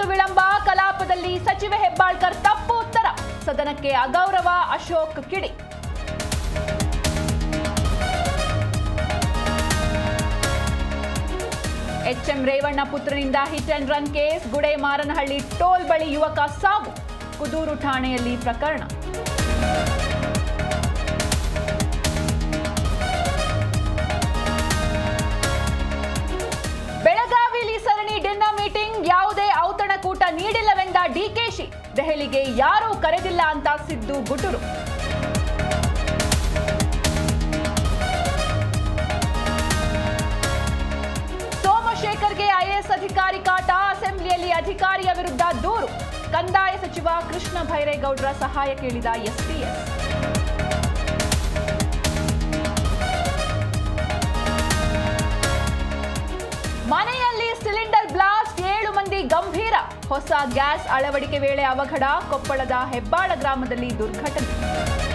ಗಂಟೆಯಷ್ಟು ವಿಳಂಬ ಕಲಾಪದಲ್ಲಿ ಸಚಿವ ಹೆಬ್ಬಾಳ್ಕರ್ ತಪ್ಪು ಉತ್ತರ. ಸದನಕ್ಕೆ ಅಗೌರವ ಅಶೋಕ್ ಕಿಡಿ. HM Revanna ಪುತ್ರನಿಂದ hit and run case, Gudemaranahalli toll ಬಳಿ ಯುವಕ ಸಾವು. ಕುದೂರು ಠಾಣೆಯಲ್ಲಿ ಪ್ರಕರಣ. ಡಿಕೆಶಿ, ದೆಹಲಿಗೆ ಯಾರೂ ಕರೆದಿಲ್ಲ ಅಂತ ಸಿದ್ದು ಗುಟುರು. ಸೋಮಶೇಖರ್ಗೆ ಐಎಎಸ್ ಅಧಿಕಾರಿ ಕಾಟ, ಅಸೆಂಬ್ಲಿಯಲ್ಲಿ ಅಧಿಕಾರಿಯ ವಿರುದ್ಧ ದೂರು. ಕಂದಾಯ ಸಚಿವ ಕೃಷ್ಣ ಭೈರೇಗೌಡರ ಸಹಾಯ ಕೇಳಿದ ಎಸ್ಪಿಎಸ್ ಮನೆಯಲ್ಲಿ ಹೊಸ ಗ್ಯಾಸ್ ಅಳವಡಿಕೆ ವೇಳೆ ಅವಘಡ ಕೊಪ್ಪಳದ ಹೆಬ್ಬಾಳ ಗ್ರಾಮದಲ್ಲಿ ದುರ್ಘಟನೆ.